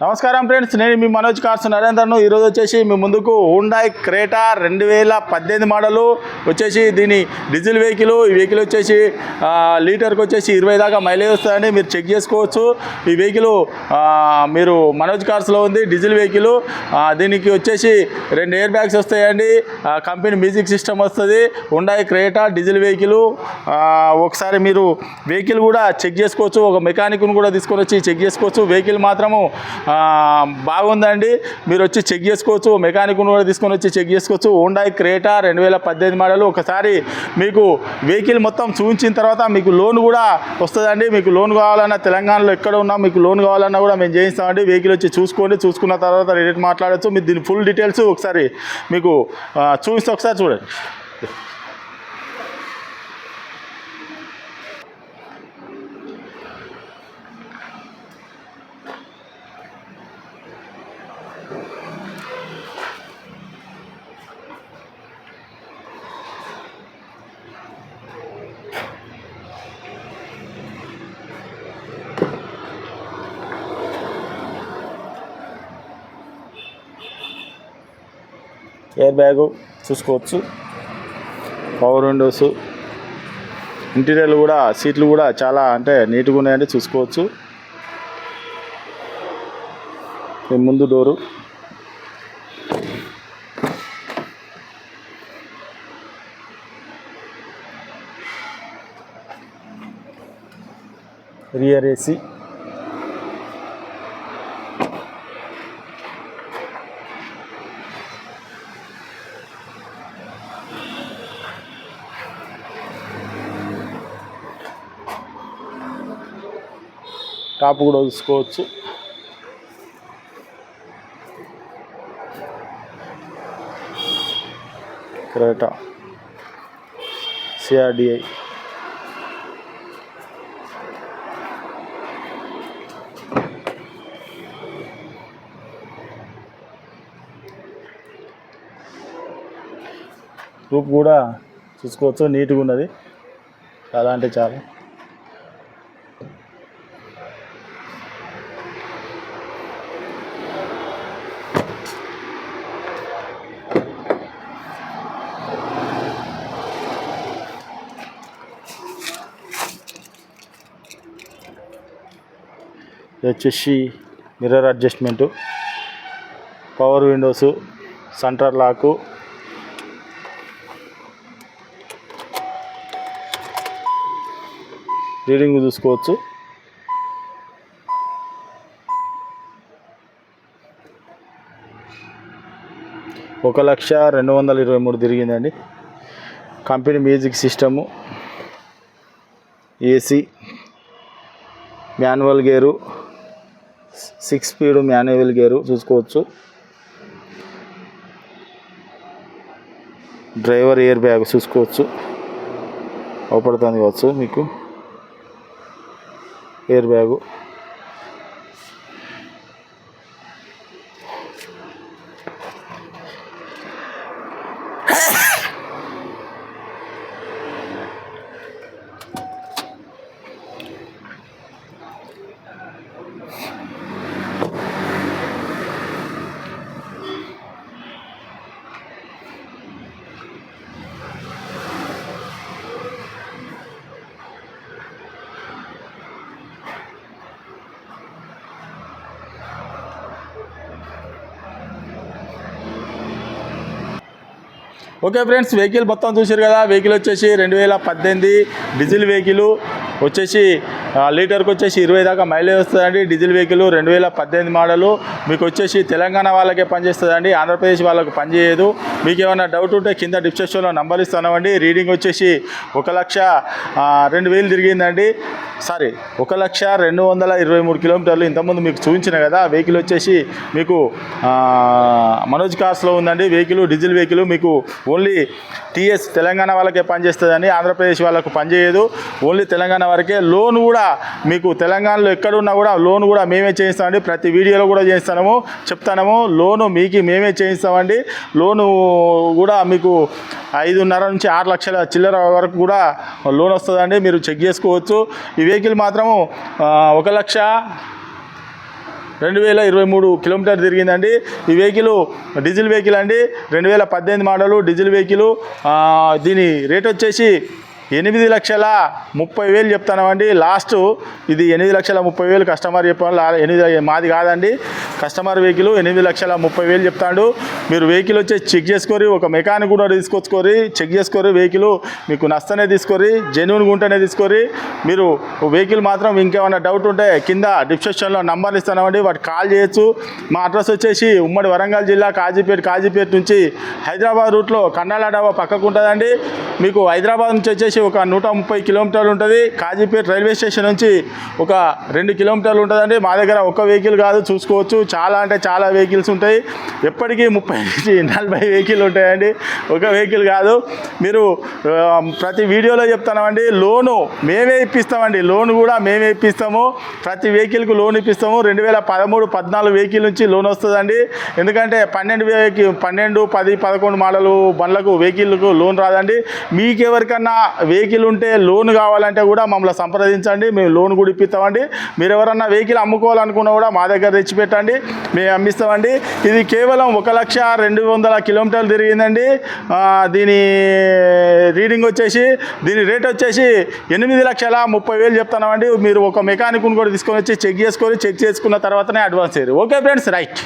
నమస్కారం ఫ్రెండ్స్ నేను మీ మనోజ్ కార్స్ నరేందర్ను. ఈరోజు వచ్చేసి మీ ముందుకు హుండాయ్ క్రేటా రెండు వేల పద్దెనిమిది మోడలు వచ్చేసి దీని డీజిల్ వెహికల్. ఈ వెహికల్ వచ్చేసి లీటర్కి వచ్చేసి ఇరవై దాకా మైలేజ్ వస్తుందని మీరు చెక్ చేసుకోవచ్చు. ఈ వెహికల్ మీరు మనోజ్ కార్స్లో ఉంది డీజిల్ వెహికల్. దీనికి వచ్చేసి రెండు ఎయిర్ బ్యాగ్స్ వస్తాయండి. కంపెనీ మ్యూజిక్ సిస్టమ్ వస్తుంది హుండాయ్ క్రేటా డీజిల్ వెహికల్. ఒకసారి మీరు వెహికల్ కూడా చెక్ చేసుకోవచ్చు ఒక మెకానిక్ను కూడా తీసుకొని వచ్చి చెక్ చేసుకోవచ్చు. వెహికల్ మాత్రము బాగుందండి. మీరు వచ్చి చెక్ చేసుకోవచ్చు. మెకానిక్ను కూడా తీసుకొని వచ్చి చెక్ చేసుకోవచ్చు. హోండాయ్ క్రేటా రెండు వేల పద్దెనిమిది మోడల్. ఒకసారి మీకు వెహికల్ మొత్తం చూపించిన తర్వాత మీకు లోన్ కూడా వస్తుందండి. మీకు లోన్ కావాలన్నా తెలంగాణలో ఎక్కడ ఉన్నా మీకు లోన్ కావాలన్నా కూడా మేము చేయిస్తామండి. వెహికల్ వచ్చి చూసుకోండి. చూసుకున్న తర్వాత రేట్ మాట్లాడచ్చు. మీరు దీని ఫుల్ డీటెయిల్స్ ఒకసారి మీకు చూపిస్తే. ఒకసారి చూడండి. ఎయిర్ బ్యాగు చూసుకోవచ్చు. పవర్ విండోస్ ఇంటీరియర్లు కూడా సీట్లు కూడా చాలా అంటే నీట్గా ఉన్నాయండి చూసుకోవచ్చు. ఈ ముందు డోరు రియర్ ఏసీ. టాప్ కూడా చూసుకోవచ్చు. క్రేటా. సిఆర్డిఐ. రూప్ కూడా చూసుకోవచ్చు నీట్గా ఉన్నది. చాలా. అంటే చాలా వచ్చేసి mirror adjustment. Power windows centre lock reading చూసుకోవచ్చు. ఒక లక్ష రెండు వందల ఇరవై మూడు తిరిగిందండి. Company music system AC manual gear six speed manual gear చూసుకోవచ్చు. డ్రైవర్ ఎయిర్ బ్యాగ్ చూసుకోవచ్చు. అవపడుతుంది కావచ్చు మీకు. Air bag okay friends vehicle మొత్తం చూసారు కదా. వెహికల్ వచ్చేసి రెండు వేల పద్దెనిమిది డీజిల్ వెహికల్. వచ్చేసి లీటర్కి వచ్చేసి ఇరవై దాకా మైలేజ్ వస్తుందండి. డీజిల్ వెహికల్ రెండు వేల పద్దెనిమిది మోడలు. మీకు వచ్చేసి తెలంగాణ వాళ్ళకే పనిచేస్తుందండి. ఆంధ్రప్రదేశ్ వాళ్ళకి పనిచేయదు. మీకు ఏమైనా డౌట్ ఉంటే కింద డిస్క్రిప్షన్లో నంబర్ ఇస్తున్నామండి రీడింగ్ వచ్చేసి ఒక లక్ష రెండు వేలు తిరిగిందండి. సారీ ఒక లక్ష రెండు వందల ఇరవై మూడు కిలోమీటర్లు ఇంతకుముందు మీకు చూపించిన కదా వెహికల్ వచ్చేసి మీకు మనోజ్ కార్స్లో ఉందండి. వెహికల్ డీజిల్ వెహికల్ మీకు ఓన్లీ టీఎస్ తెలంగాణ వాళ్ళకే పనిచేస్తుందని ఆంధ్రప్రదేశ్ వాళ్ళకు పనిచేయదు. ఓన్లీ తెలంగాణ వరకే లోన్ కూడా మీకు తెలంగాణలో ఎక్కడున్నా కూడా లోన్ కూడా మేమే చేయిస్తామండి. ప్రతి వీడియోలో కూడా చేయిస్తాము చెప్తాము. లోను మీకు మేమే చేయిస్తామండి. లోను కూడా మీకు ఐదున్నర నుంచి ఆరు లక్షల చిల్లర వరకు కూడా లోన్ వస్తుందండి. మీరు చెక్ చేసుకోవచ్చు. ఈ వెహికల్ మాత్రము ఒక లక్ష రెండు వేల ఇరవై మూడు కిలోమీటర్ తిరిగిందండి. ఈ వెహికల్ డీజిల్ వెహికల్ అండి. రెండు వేల పద్దెనిమిది మోడలు డీజిల్ వెహికల్ దీని రేట్ వచ్చేసి ఎనిమిది లక్షల ముప్పై వేలు చెప్తానండి లాస్ట్ ఇది ఎనిమిది లక్షల ముప్పై వేలు కస్టమర్ చెప్పాను. ఎనిమిది మాది కాదండి. కస్టమర్ వెహికల్ ఎనిమిది లక్షల ముప్పై వేలు చెప్తాడు. మీరు వెహికల్ వచ్చి చెక్ చేసుకొని ఒక మెకానిక్ కూడా తీసుకొచ్చుకోరి చెక్ చేసుకొని వెహికల్ మీకు నష్టనే తీసుకొని జెన్యున్గా ఉంటేనే తీసుకొని మీరు వెహికల్ మాత్రం ఇంకేమైనా డౌట్ ఉంటే కింద డిస్క్రిప్షన్లో నంబర్లు ఇస్తానండి వాటికి కాల్ చేయొచ్చు. మా అడ్రస్ వచ్చేసి ఉమ్మడి వరంగల్ జిల్లా కాజీపేట కాజీపేట నుంచి హైదరాబాద్ రూట్లో కన్నాల డాబా పక్కకు ఉంటుందండి. మీకు హైదరాబాద్ నుంచి వచ్చేసి ఒక నూట ముప్పై కిలోమీటర్లు ఉంటుంది. కాజీపేట రైల్వే స్టేషన్ నుంచి ఒక రెండు కిలోమీటర్లు ఉంటుందండి. మా దగ్గర ఒక వెహికల్ కాదు చూసుకోవచ్చు. చాలా అంటే చాలా వెహికల్స్ ఉంటాయి. ఎప్పటికీ ముప్పై నుంచి నలభై వెహికల్ ఉంటాయండి. ఒక వెహికల్ కాదు. మీరు ప్రతి వీడియోలో చెప్తామండి లోను మేమే ఇప్పిస్తామండి. లోన్ కూడా మేమే ఇప్పిస్తాము. ప్రతి వెహికల్కు లోన్ ఇప్పిస్తాము. రెండు వేల పదమూడు పద్నాలుగు వెహికల్ నుంచి లోన్ వస్తుందండి. ఎందుకంటే పన్నెండు వెహికల్ పన్నెండు పది పదకొండు మోడలు బండ్లకు వెహికల్కు లోన్ రాదండి. మీకు ఎవరికన్నా వెహికల్ ఉంటే లోన్ కావాలంటే కూడా మమ్మల్ని సంప్రదించండి మేము లోన్ కూడా ఇప్పిస్తామండి. మీరు ఎవరన్నా వెహికల్ అమ్ముకోవాలనుకున్నా కూడా మా దగ్గర తెచ్చి పెట్టండి మేము అమ్మిస్తామండి. ఇది కేవలం ఒక లక్ష రెండు వందల కిలోమీటర్లు తిరిగిందండి. దీని రీడింగ్ వచ్చేసి దీని రేట్ వచ్చేసి ఎనిమిది లక్షల ముప్పై వేలు చెప్తామండి మీరు ఒక మెకానిక్ను కూడా తీసుకొని వచ్చి చెక్ చేసుకొని చెక్ చేసుకున్న తర్వాతనే అడ్వాన్స్ చేయరు ఓకే ఫ్రెండ్స్ రైట్.